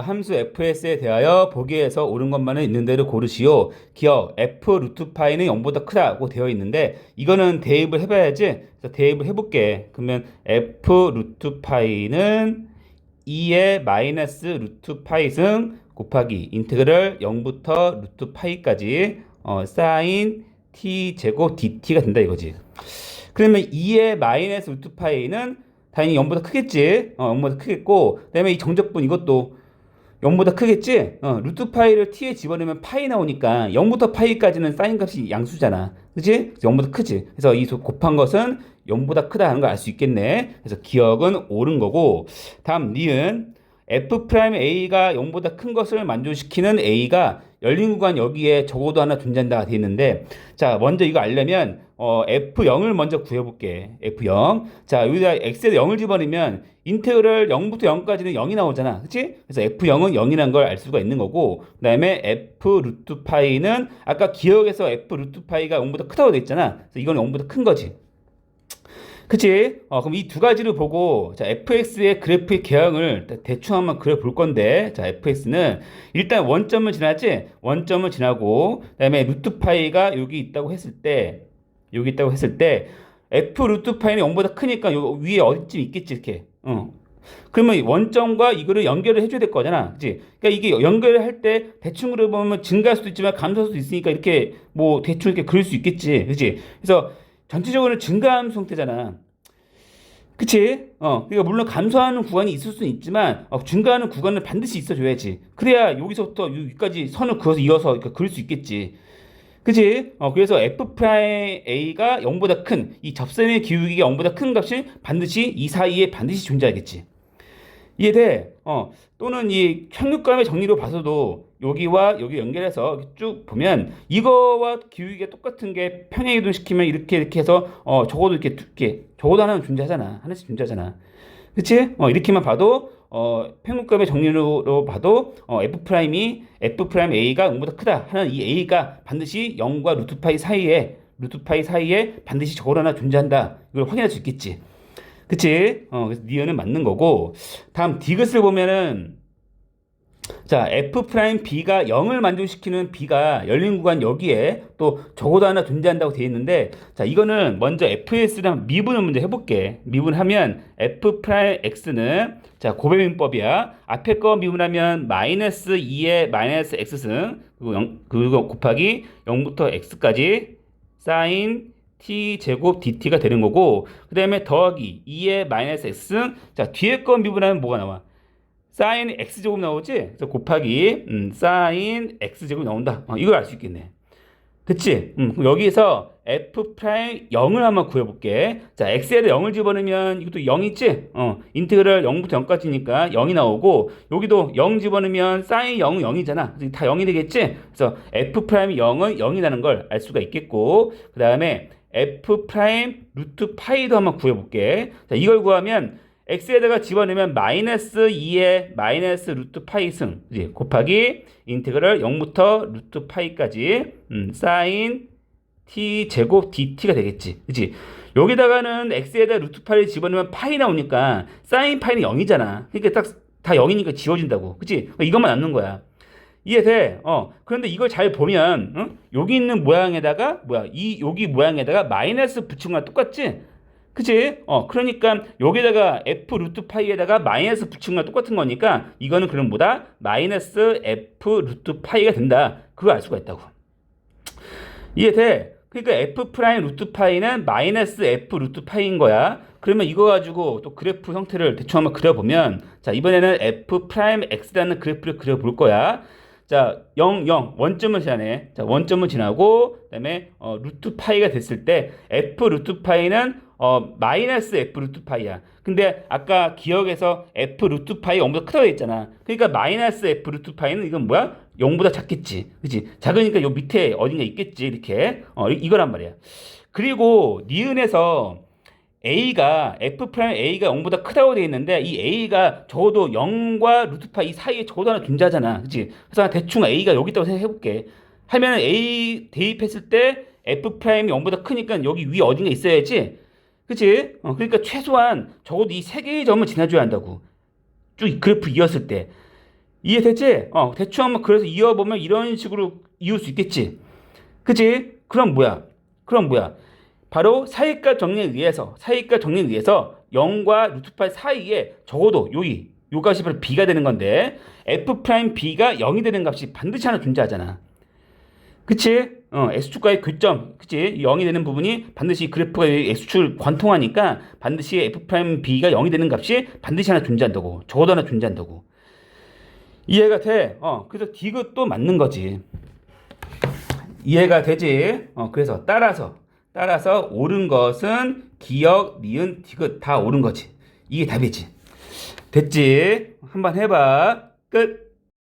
함수 fs에 대하여 보기에서 옳은 것만은 있는 대로 고르시오. 기억 f 루트 파이는 0보다 크다고 되어 있는데 이거는 대입을 해봐야지. 그래서 대입을 해볼게. 그러면 f 루트 파이는 2의 마이너스 루트 파이 승 곱하기 인테그럴 0부터 루트 파이까지 어, 사인 t 제곱 dt가 된다 이거지. 그러면 2의 마이너스 루트 파이는 당연히 0보다 크겠지. 어, 0보다 크겠고, 그다음에 이 정적분 이것도 0보다 크겠지? 어, 루트 파이를 t에 집어넣으면 파이 나오니까 0부터 파이까지는 사인 값이 양수잖아. 그지? 0보다 크지? 그래서 이 곱한 것은 0보다 크다는 걸 알 수 있겠네. 그래서 기억은 옳은 거고, 다음 니은 f 프라임 a가 0보다 큰 것을 만족시키는 a가 열린 구간 여기에 적어도 하나 존재한다가 돼 있는데, 자 먼저 이거 알려면 어, f0을 먼저 구해볼게. f0. 자 여기다 x에다 0을 집어넣으면 인테그럴 0부터 0까지는 0이 나오잖아. 그치? 그래서 f0은 0이라는 걸 알 수가 있는 거고, 그 다음에 f 루트 파이는 아까 기억에서 f 루트 파이가 0보다 크다고 돼 있잖아. 그래서 이건 0보다 큰 거지. 그치? 어, 그럼 이 두 가지를 보고, 자, fx의 그래프의 개형을 대- 대충 한번 그려볼 건데, 자, fx는 일단 원점을 지나지? 원점을 지나고, 그 다음에 루트 파이가 여기 있다고 했을 때, 여기 있다고 했을 때, f 루트 파이는 0보다 크니까 요 위에 어디쯤 있겠지, 이렇게. 어. 그러면 원점과 이거를 연결을 해줘야 될 거잖아. 그치? 그러니까 이게 연결을 할 때 대충 그려보면 증가할 수도 있지만 감소할 수도 있으니까 이렇게 뭐 대충 이렇게 그릴 수 있겠지. 그치? 그래서 전체적으로는 증가함수 형태잖아. 그치? 어, 그러니까 물론 감소하는 구간이 있을 수는 있지만 어, 증가하는 구간은 반드시 있어줘야지. 그래야 여기서부터 여기까지 선을 그어서 이어서 이렇게 그릴 수 있겠지. 그치? 어, 그래서 f 프라임 a가 0보다 큰 이 접선의 기울기가 0보다 큰 값이 반드시 이 사이에 반드시 존재하겠지. 이해돼? 어, 또는 이 평균감의 정리로 봐서도 여기와 여기 연결해서 쭉 보면 이거와 기울기가 똑같은 게 평행 이동시키면 이렇게 이렇게 해서 어, 적어도 이렇게 두께 적어도 하나는 존재하잖아. 하나씩 존재하잖아. 그치? 어, 이렇게만 봐도 어, 평균감의 정리로 봐도 어, f 프라임이 f 프라임 a가 0보다 크다 하는 이 a가 반드시 0과 루트 파이 사이에 루트 파이 사이에 반드시 적어도 하나 존재한다. 이걸 확인할 수 있겠지. 그치? 어, 그래서 니은은 맞는 거고. 다음 디귿을 보면은 자, f 프라임 b가 0을 만족시키는 b가 열린 구간 여기에 또 적어도 하나 존재한다고 되어 있는데 자, 이거는 먼저 fs랑 미분을 먼저 해 볼게. 미분하면 f 프라임 x는 자, 고배민법이야. 앞에 거 미분하면 마이너스 2의 마이너스 x승 그리고 0, 그리고 곱하기 0부터 x까지 사인 t 제곱 dt가 되는 거고 그 다음에 더하기 2의 마이너스 x승 자 뒤에 거 미분하면 뭐가 나와? 사인 x 제곱 나오지? 그래서 곱하기 음, 사인 x 제곱 나온다. 어, 이걸 알 수 있겠네. 그치? 음, 그럼 여기서 f 프라임 0을 한번 구해볼게. 자, x에다 0을 집어넣으면 이것도 0 있지? 어, 인테그럴 0부터 0까지니까 0이 나오고 여기도 0 집어넣으면 사인 0은 0이잖아. 그래서 다 0이 되겠지? 그래서 f 프라임 0은 0이라는 걸 알 수가 있겠고 그 다음에 f 프라임 루트 파이도 한번 구해볼게. 자, 이걸 구하면 x에다가 집어넣으면 마이너스 2의 마이너스 루트 파이 승. 그지? 곱하기 인테그럴 0부터 루트 파이까지 음, 사인 t 제곱 dt가 되겠지. 그지 여기다가는 x에다 루트 파이를 집어넣으면 파이 나오니까 사인 파이는 0이잖아. 그러니까 딱 다 0이니까 지워진다고. 그지 이것만 남는 거야 이해돼? 어. 그런데 이걸 잘 보면, 응? 여기 있는 모양에다가, 뭐야, 이, 여기 모양에다가 마이너스 붙인 거랑 똑같지? 그치? 어, 그러니까 여기다가 f 루트 파이에다가 마이너스 붙인 거랑 똑같은 거니까 이거는 그럼 뭐다? 마이너스 f 루트 파이가 된다. 그거 알 수가 있다고. 이해돼? 그러니까 f 프라임 루트 파이는 마이너스 f 루트 파이인 거야. 그러면 이거 가지고 또 그래프 형태를 대충 한번 그려보면 자 이번에는 f 프라임 x라는 그래프를 그려볼 거야. 자 0, 0 원점을 지나네. 자 원점을 지나고 그다음에 어, 루트 파이가 됐을 때 f 루트 파이는 어, 마이너스 f 루트 파이야. 근데 아까 기억에서 f 루트 파이 0보다 크다고 했잖아. 그러니까 마이너스 f 루트 파이는 이건 뭐야? 0보다 작겠지. 그치? 작으니까 요 밑에 어딘가 있겠지. 이렇게. 어, 이- 이거란 말이야. 그리고 니은에서 a가 f 프라임 a가 0보다 크다고 되어 있는데 이 a가 적어도 0과 루트 파 이 사이에 적어도 하나 존재하잖아. 그치? 그래서 대충 a가 여기 있다고 생각해 볼게. 하면 a 대입했을 때 f 프라임이 0보다 크니까 여기 위에 어딘가 있어야지. 그치? 어, 그러니까 최소한 적어도 이 세 개의 점을 지나줘야 한다고. 쭉이 그래프 이었을 때. 이해됐지? 어, 대충 한번 그래서 이어보면 이런 식으로 이을 수 있겠지. 그치? 그럼 뭐야? 그럼 뭐야? 바로 사이가 정리에 의해서, 사이가 정리에 의해서 0과 루트 8 사이에 적어도 여기, 요 값이 바로 b가 되는 건데, f 프라임 b가 0이 되는 값이 반드시 하나 존재하잖아. 그치? 어, S축과의 교점, 그치? 0이 되는 부분이 반드시 그래프가 S축을 관통하니까 반드시 F 프라임 B가 0이 되는 값이 반드시 하나 존재한다고. 적어도 하나 존재한다고. 이해가 돼? 어, 그래서 디귿도 맞는 거지. 이해가 되지? 어, 그래서 따라서, 따라서 옳은 것은 기억, 니은, 디귿 다 옳은 거지. 이게 답이지. 됐지? 한번 해봐. 끝.